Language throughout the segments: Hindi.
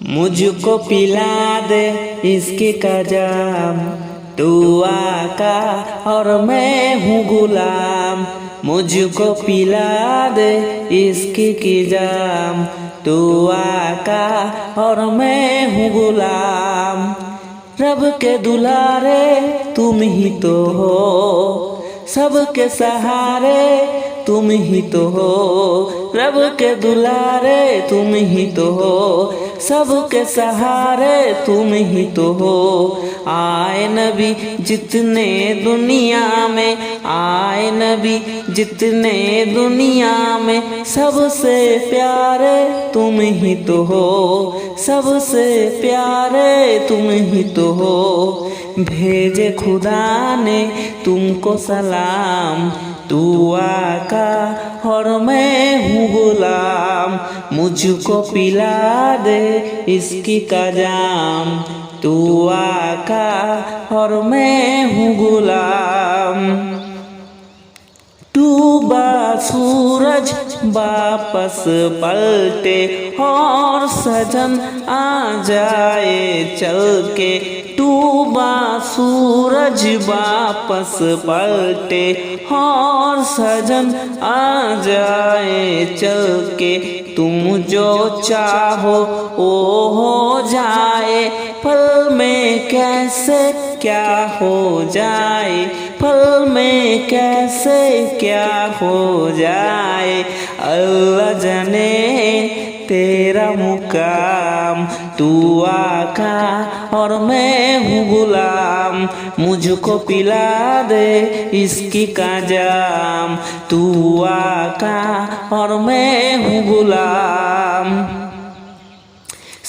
मुझको पिला दे इसके का जाम तू आका और मैं हूँ गुलाम। मुझको पिला दे इसकी की जाम तू आका और मैं हूँ गुलाम। रब के दुलारे तुम ही तो हो। सबके सहारे तुम ही तो हो। रब के दुलारे तुम ही तो हो। सबके सहारे तुम ही तो हो। आए नबी जितने दुनिया में, आए नबी जितने दुनिया में, सबसे प्यारे तुम ही तो हो। सबसे प्यारे तुम ही तो हो। भेजे खुदा ने तुमको सलाम। तू आका और मैं हूँ गुलाम मुझको पिला दे इसकी का जाम तू आका और मैं हूँ गुलाम डूबा सूरज वापस पलटे और सजन आ जाए चल के डूबा सूरज वापस पलटे और सजन आ जाए चल के। तुम जो चाहो वो हो जाए। पल में कैसे क्या हो जाए? पल में कैसे क्या हो जाए? अल्लाह जाने तेरा मुकाम तू आका और मैं हूँ गुलाम मुझको पिला दे इसकी का जाम तू आका और मैं हूँ गुलाम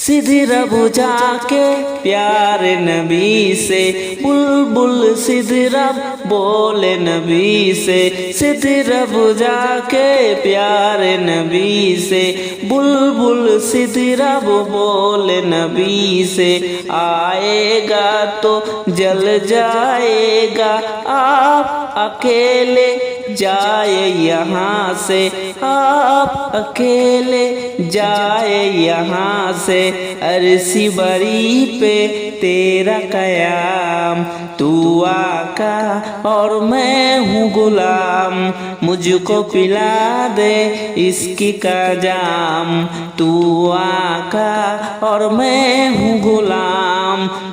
सीधी रबू जाके प्यार नबी से, बुलबुल सीधी रब बोले नबी से, सीधी रबू जाके प्यार नबी से, बुलबुल सीधी रब बोले नबी से, आएगा तो जल जाएगा, आप अकेले जाए यहाँ से। आप अकेले जाए यहाँ से। अरसी बरी पे तेरा कयाम। तू आका और मैं हूँ गुलाम। मुझको पिला दे इसकी का जाम तू आका और मैं हूँ गुलाम।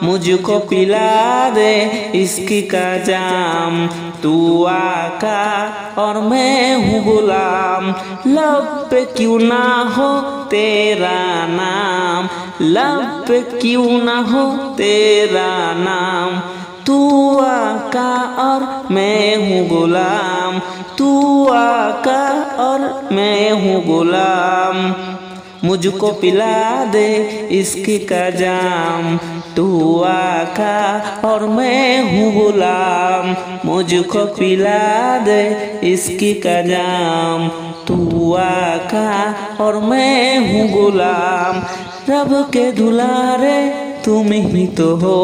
मुझको पिला दे इसकी का जाम तू आका और मैं हूँ गुलाम लब पे क्यों ना हो तेरा नाम लब पे क्यों ना हो तेरा नाम तू आका और मैं हूँ गुलाम तू आका और मैं हूँ गुलाम मुझको पिला दे इसकी जाम तू आका और मैं हूँ गुलाम। मुझको पिला दे इसकी जाम तू आका और मैं हूँ गुलाम। रब के दुलारे तुम ही तो हो।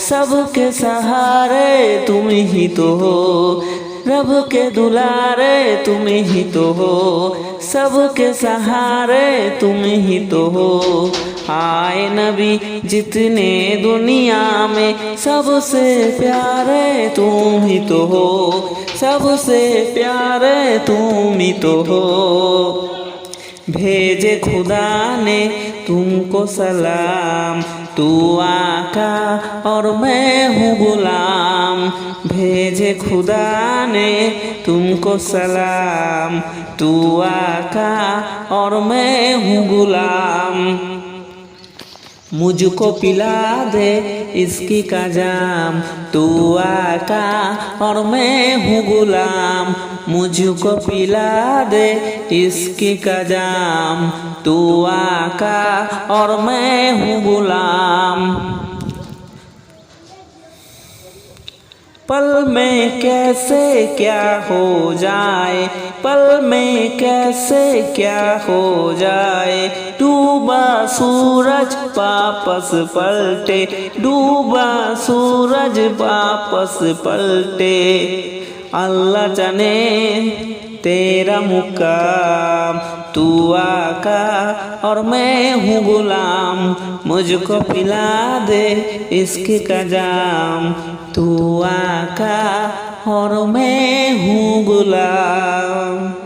सबके सहारे तुम ही तो हो। रब के दुलारे तुम ही तो हो। सबके सहारे तुम ही तो हो। आए नबी, जितने दुनिया में सबसे प्यारे तुम ही तो हो। सबसे प्यारे तुम ही तो हो। भेजे खुदा ने तुमको सलाम। तू आका और मैं हूँ गुलाम भेजे खुदा ने तुमको सलाम तू आका और मैं हूँ गुलाम मुझको पिला दे इसकी का जाम तू आका और मैं हूँ गुलाम मुझको पिला दे इसकी का जाम तू आका और मैं हूँ गुलाम। पल में कैसे क्या हो जाए, पल में कैसे क्या हो जाए, डूबा सूरज वापस पलटे, डूबा सूरज वापस पलटे। अल्लाह जाने तेरा मुकाम तू आका और मैं हूँ गुलाम मुझको पिला दे इसकी का जाम तू आका और मैं हूँ गुलाम